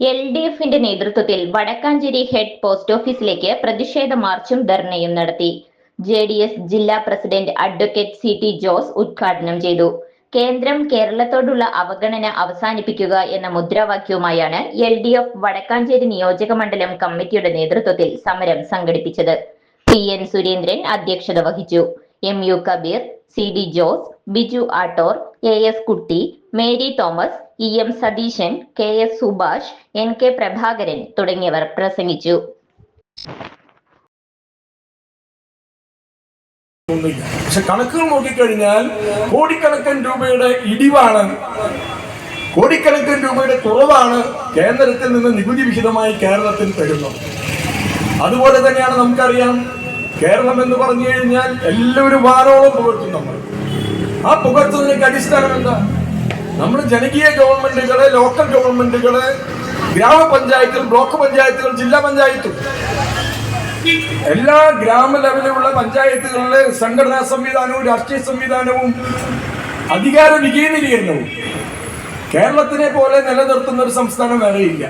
L D എഫിന്റെ നേതൃത്വത്തിൽ Vadakkanchery head post ഓഫീസിലേക്ക് പ്രതിഷേധ മാർച്ചും ധർണയും നടത്തി. ജെ ഡി എസ് ജില്ലാ president advocate C T Jose ഉദ്ഘാടനം ചെയ്തു. കേന്ദ്രം കേരളത്തോടുള്ള അവഗണന അവസാനിപ്പിക്കുക എന്ന മുദ്രാവാക്യവുമായാണ് എൽ ഡി എഫ് വടക്കാഞ്ചേരി നിയോജക മണ്ഡലം കമ്മിറ്റിയുടെ നേതൃത്വത്തിൽ സമരം സംഘടിപ്പിച്ചത്. പി എൻ സുരേന്ദ്രൻ അധ്യക്ഷത വഹിച്ചു. M U Kabeer C D Jose Biju Attor A S Kutty Mary Thomas E M Satheesan K S Subhash N K Prabhakaran തുടങ്ങിയവർ പ്രസംഗിച്ചു. പക്ഷെ കണക്കുകൾ നോക്കിക്കഴിഞ്ഞാൽ കോടിക്കണക്കിന് രൂപയുടെ ഇടിവാണ്. കോടിക്കണക്കിന് രൂപയുടെ കുറവാണ് കേന്ദ്രത്തിൽ നിന്ന് നികുതി വിഹിതമായി കേരളത്തിൽ തരുന്നത് അതുപോലെ തന്നെയാണ് നമുക്കറിയാം കേരളം എന്ന് പറഞ്ഞു കഴിഞ്ഞാൽ എല്ലാവരും വാരോളം പുകഴ്ത്തും നമ്മൾ. ആ പുകഴ്ത്തുന്നതിനൊക്കെ അടിസ്ഥാനം എന്താ? നമ്മൾ ജനകീയ ഗവൺമെന്റുകളെ ലോക്കൽ ഗവൺമെന്റുകൾ ഗ്രാമപഞ്ചായത്തുകൾ ബ്ലോക്ക് പഞ്ചായത്തുകൾ ജില്ലാ പഞ്ചായത്തുകൾ എല്ലാ ഗ്രാമ ലെവലിലുള്ള പഞ്ചായത്തുകളിലെ സംഘടനാ സംവിധാനവും രാഷ്ട്രീയ സംവിധാനവും അധികാര വികേന്ദ്രീകരണവും കേരളത്തിനെ പോലെ നിലനിർത്തുന്ന ഒരു സംസ്ഥാനം വേറെയില്ല.